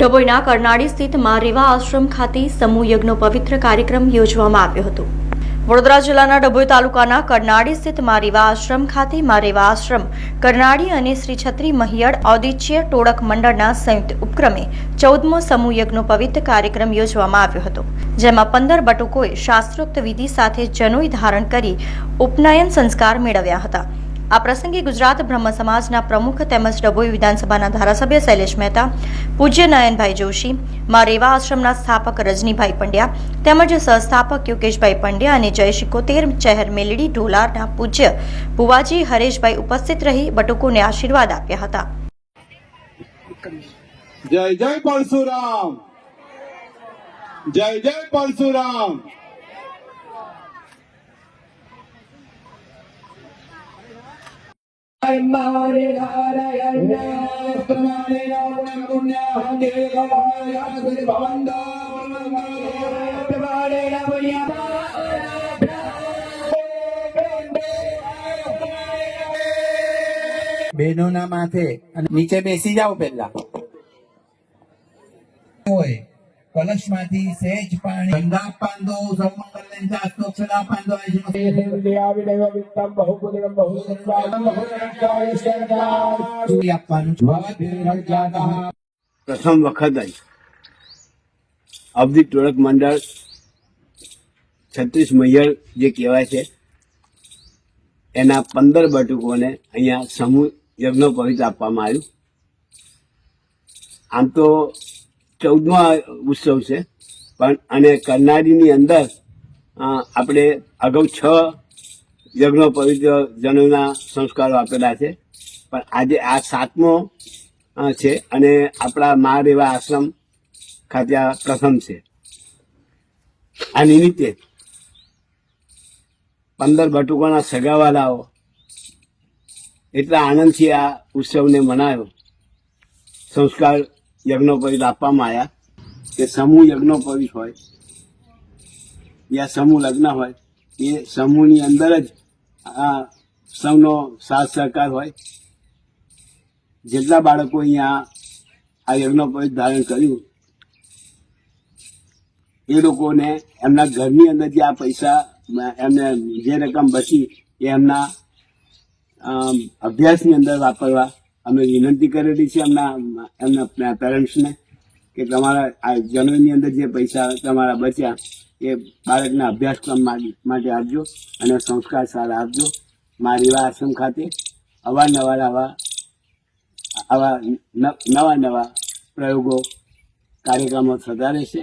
ડભોઈના કરનાળી સ્થિત મા રેવા આશ્રમ ખાતે સમૂહ યજ્ઞનો પવિત્ર કાર્યક્રમ યોજવામાં આવ્યો હતો. વડોદરા જિલ્લાના ડભોઈ તાલુકાના કરનાળી સ્થિત મારેવા આશ્રમ ખાતે મારેવા આશ્રમ, કરનાળી અને શ્રી છત્રી મહિયડ ઔદિચ્ય ટોળક મંડળના સંયુક્ત ઉપક્રમે ચૌદમો સમૂહ યજ્ઞનો પવિત્ર કાર્યક્રમ યોજવામાં આવ્યો હતો, જેમાં પંદર બટુકોએ શાસ્ત્રોક્ત વિધિ સાથે જનોઈ ધારણ કરી ઉપનયન સંસ્કાર મેળવ્યા હતા. આ પ્રસંગે ગુજરાત બ્રહ્મ સમાજના પ્રમુખ તેમજ ડભોઈ વિધાનસભાના ધારાસભ્ય શૈલેષ મહેતા, પૂજ્ય નયનભાઈ જોશી, મા રેવા આશ્રમના સ્થાપક રજનીભાઈ પંડ્યા તેમજ સહસ્થાપક યોગેશભાઈ પંડ્યા અને જય શિકોતેર ચહેર મેલડી ઢોલારના પૂજ્ય ભુવાજી હરેશભાઈ ઉપસ્થિત રહી બટુકોને આશીર્વાદ આપ્યા હતા. જય જય પરશુરામ. જય જય પરશુરામ. બહેનોના માથે અને નીચે બેસી જાઓ પહેલા કલશમાંથી સહેજ પાણી ગંગા પાંદો સૌમંગલ શાસ્ત્રોક્ષરા પાંદો આપવાનું પ્રથમ વખત જ અવધિ ટોળક મંડળ છત્રીસ મૈયર જે કહેવાય છે એના પંદર બટુકોને અહીંયા સમૂહ યજ્ઞ પવિત્ર આપવામાં આવ્યું. આમ તો ચૌદમો ઉત્સવ છે. પણ અને કરનાળીની અંદર આપણે અગાઉ છ યજ્ઞ પવિત્ર જનોના સંસ્કારો આપેલા છે. પણ આજે આ સાતમો છે અને આપણા મા રેવા આશ્રમ ખાતે આ પ્રથમ છે. આ નિમિત્તે પંદર બટુકોના સગાવાલાઓ એટલા આનંદથી આ ઉત્સવને મનાયો. સંસ્કાર યજ્ઞોપવિત આપવામાં આવ્યા કે સમૂહ યજ્ઞોપવિત હોય યા સમૂહ લગ્ન હોય, એ સમૂહની અંદર જ આ સૌનો સાથ સહકાર હોય. જેટલા બાળકો અહીંયા આ યજ્ઞોપવિત ધારણ કર્યું, એ લોકોને એમના ઘરની અંદર જે આ પૈસા એમને જે રકમ બચી એ એમના અભ્યાસની અંદર વાપરવા અમે વિનંતી કરેલી છે એમના એમના પેરેન્ટ્સને કે તમારા આ જન્મની અંદર જે પૈસા તમારા બચ્યા એ બાળકના અભ્યાસક્રમ માટે આપજો અને સંસ્કાર સારા આપજો. મારી એવા આશ્રમ ખાતે અવારનવાર આવા આવા નવા નવા પ્રયોગો, કાર્યક્રમો થતા રહેશે.